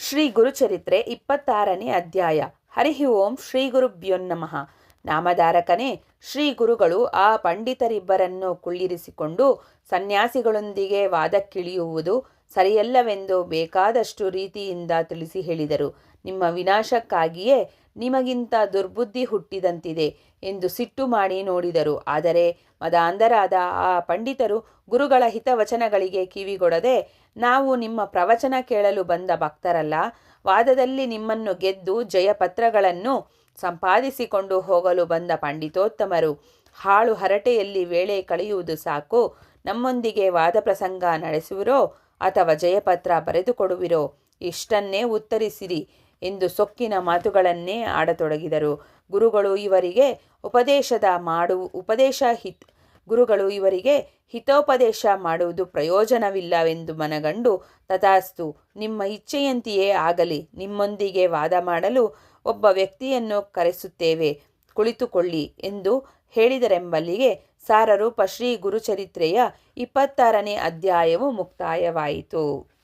ಶ್ರೀ ಗುರುಚರಿತ್ರೆ ಇಪ್ಪತ್ತಾರನೇ ಅಧ್ಯಾಯ. ಹರಿ ಓಂ ಶ್ರೀ ನಮಃ. ನಾಮಧಾರಕನೇ, ಶ್ರೀ ಗುರುಗಳು ಆ ಪಂಡಿತರಿಬ್ಬರನ್ನು ಕುಳ್ಳಿರಿಸಿಕೊಂಡು ಸನ್ಯಾಸಿಗಳೊಂದಿಗೆ ವಾದಕ್ಕಿಳಿಯುವುದು ಸರಿಯಲ್ಲವೆಂದು ಬೇಕಾದಷ್ಟು ರೀತಿಯಿಂದ ತಿಳಿಸಿ ಹೇಳಿದರು. ನಿಮ್ಮ ವಿನಾಶಕ್ಕಾಗಿಯೇ ನಿಮಗಿಂತ ದುರ್ಬುದ್ಧಿ ಹುಟ್ಟಿದಂತಿದೆ ಎಂದು ಸಿಟ್ಟು ಮಾಡಿ ನೋಡಿದರು. ಆದರೆ ಮದಾಂಧರಾದ ಆ ಪಂಡಿತರು ಗುರುಗಳ ಹಿತವಚನಗಳಿಗೆ ಕಿವಿಗೊಡದೆ, ನಾವು ನಿಮ್ಮ ಪ್ರವಚನ ಕೇಳಲು ಬಂದ ಭಕ್ತರಲ್ಲ, ವಾದದಲ್ಲಿ ನಿಮ್ಮನ್ನು ಗೆದ್ದು ಜಯಪತ್ರಗಳನ್ನು ಸಂಪಾದಿಸಿಕೊಂಡು ಹೋಗಲು ಬಂದ ಪಂಡಿತೋತ್ತಮರು, ಹಾಳು ಹರಟೆಯಲ್ಲಿ ವೇಳೆ ಕಳೆಯುವುದು ಸಾಕು, ನಮ್ಮೊಂದಿಗೆ ವಾದ ಪ್ರಸಂಗ ನಡೆಸುವಿರೋ ಅಥವಾ ಜಯಪತ್ರ ಬರೆದುಕೊಡುವಿರೋ, ಇಷ್ಟನ್ನೇ ಉತ್ತರಿಸಿರಿ. ಎಂದು ಸೊಕ್ಕಿನ ಮಾತುಗಳನ್ನೇ ಆಡತೊಡಗಿದರು. ಗುರುಗಳು ಇವರಿಗೆ ಉಪದೇಶದ ಮಾಡು, ಉಪದೇಶ ಹಿತ್, ಗುರುಗಳು ಇವರಿಗೆ ಹಿತೋಪದೇಶ ಮಾಡುವುದು ಪ್ರಯೋಜನವಿಲ್ಲವೆಂದು ಮನಗಂಡು ತಥಾಸ್ತು, ನಿಮ್ಮ ಇಚ್ಛೆಯಂತೆಯೇ ಆಗಲಿ, ನಿಮ್ಮೊಂದಿಗೆ ವಾದ ಮಾಡಲು ಒಬ್ಬ ವ್ಯಕ್ತಿಯನ್ನು ಕರೆಸುತ್ತೇವೆ, ಕುಳಿತುಕೊಳ್ಳಿ ಎಂದು ಹೇಳಿದರೆಂಬಲ್ಲಿಗೆ ಸಾರರೂಪ ಶ್ರೀ ಗುರುಚರಿತ್ರೆಯ ಇಪ್ಪತ್ತಾರನೇ ಅಧ್ಯಾಯವು ಮುಕ್ತಾಯವಾಯಿತು.